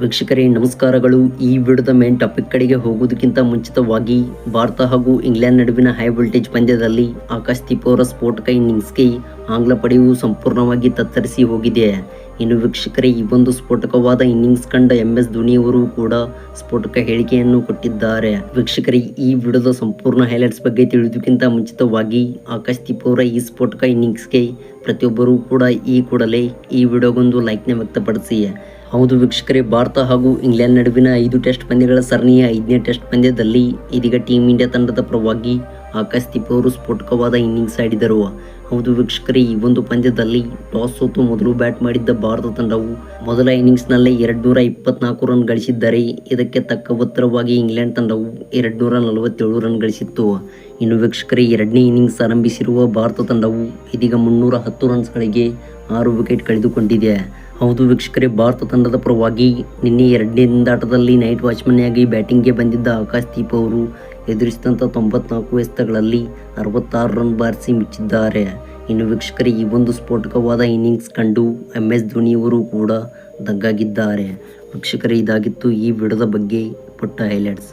ವೀಕ್ಷಕರೇ, ನಮಸ್ಕಾರಗಳು. ಈ ವಿಡಿಯೋದ ಮೇನ್ ಟಾಪಿಕ್ ಕಡೆಗೆ ಹೋಗುವುದಕ್ಕಿಂತ ಮುಂಚಿತವಾಗಿ ಭಾರತ ಹಾಗೂ ಇಂಗ್ಲೆಂಡ್ ನಡುವಿನ ಹೈ ವೋಲ್ಟೇಜ್ ಪಂದ್ಯದಲ್ಲಿ ಆಕಾಶ್ ಅವರ ಸ್ಫೋಟಕ ಇನ್ನಿಂಗ್ಸ್ಗೆ ಆಂಗ್ಲ ಪಡೆಯು ಸಂಪೂರ್ಣವಾಗಿ ತತ್ತರಿಸಿ ಹೋಗಿದೆ. ಇನ್ನು ವೀಕ್ಷಕರೇ, ಈ ಒಂದು ಸ್ಫೋಟಕವಾದ ಇನ್ನಿಂಗ್ಸ್ ಕಂಡ ಎಂ ಎಸ್ ಧೋನಿಯವರು ಕೂಡ ಸ್ಫೋಟಕ ಹೇಳಿಕೆಯನ್ನು ಕೊಟ್ಟಿದ್ದಾರೆ. ವೀಕ್ಷಕರೇ, ಈ ವಿಡಿಯೋದ ಸಂಪೂರ್ಣ ಹೈಲೈಟ್ಸ್ ಬಗ್ಗೆ ತಿಳಿದುಕ್ಕಿಂತ ಮುಂಚಿತವಾಗಿ ಆಕಾಶ್ ದೀಪ್ ಅವರ ಈ ಸ್ಫೋಟಕ ಇನ್ನಿಂಗ್ಸ್ಗೆ ಪ್ರತಿಯೊಬ್ಬರೂ ಕೂಡ ಈ ಕೂಡಲೇ ಈ ವಿಡಿಯೋಗೊಂದು ಲೈಕ್ನ ವ್ಯಕ್ತಪಡಿಸಿ. ಹೌದು ವೀಕ್ಷಕರೇ, ಭಾರತ ಹಾಗೂ ಇಂಗ್ಲೆಂಡ್ ನಡುವಿನ ಐದು ಟೆಸ್ಟ್ ಪಂದ್ಯಗಳ ಸರಣಿಯ ಐದನೇ ಟೆಸ್ಟ್ ಪಂದ್ಯದಲ್ಲಿ ಇದೀಗ ಟೀಮ್ ಇಂಡಿಯಾ ತಂಡದ ಪರವಾಗಿ ಆಕಾಶ್ ದೀಪ್ ಅವರು ಸ್ಫೋಟಕವಾದ ಇನ್ನಿಂಗ್ಸ್ ಆಡಿದರು. ಹೌದು ವೀಕ್ಷಕರೇ, ಈ ಒಂದು ಪಂದ್ಯದಲ್ಲಿ ಟಾಸ್ ಸೋತು ಮೊದಲು ಬ್ಯಾಟ್ ಮಾಡಿದ್ದ ಭಾರತ ತಂಡವು ಮೊದಲ ಇನ್ನಿಂಗ್ಸ್ನಲ್ಲಿ ಎರಡು ನೂರ ಇಪ್ಪತ್ನಾಲ್ಕು ರನ್ ಗಳಿಸಿದ್ದರೆ, ಇದಕ್ಕೆ ತಕ್ಕ ಉತ್ತರವಾಗಿ ಇಂಗ್ಲೆಂಡ್ ತಂಡವು ಎರಡು ನೂರ ನಲವತ್ತೇಳು ರನ್ ಗಳಿಸಿತ್ತು. ಇನ್ನು ವೀಕ್ಷಕರೇ, ಎರಡನೇ ಇನ್ನಿಂಗ್ಸ್ ಆರಂಭಿಸಿರುವ ಭಾರತ ತಂಡವು ಇದೀಗ ಮುನ್ನೂರ ಹತ್ತು ರನ್ಸ್ಗಳಿಗೆ ಆರು ವಿಕೆಟ್ ಕಳೆದುಕೊಂಡಿದೆ. ಹೌದು ವೀಕ್ಷಕರೇ, ಭಾರತ ತಂಡದ ಪರವಾಗಿ ನಿನ್ನೆ ಎರಡನೇ ಆಟದಲ್ಲಿ ನೈಟ್ ವಾಚ್ಮನ್ಯಾಗಿ ಬ್ಯಾಟಿಂಗ್ಗೆ ಬಂದಿದ್ದ ಆಕಾಶ್ ದೀಪ್ ಅವರು ಎದುರಿಸಿದಂಥ ತೊಂಬತ್ನಾಲ್ಕು ಎಸೆತಗಳಲ್ಲಿ ಅರವತ್ತಾರು ರನ್ ಬಾರಿಸಿ ಮಿಚ್ಚಿದ್ದಾರೆ. ಇನ್ನು ವೀಕ್ಷಕರಿಗೆ ಈ ಒಂದು ಸ್ಫೋಟಕವಾದ ಇನ್ನಿಂಗ್ಸ್ ಕಂಡು ಎಂ ಎಸ್ ಧೋನಿಯವರು ಕೂಡ ದಗ್ಗಾಗಿದ್ದಾರೆ ವೀಕ್ಷಕರೇ, ಇದಾಗಿತ್ತು ಈ ವಿಡದ ಬಗ್ಗೆ ಪುಟ್ಟ ಹೈಲೈಟ್ಸ್.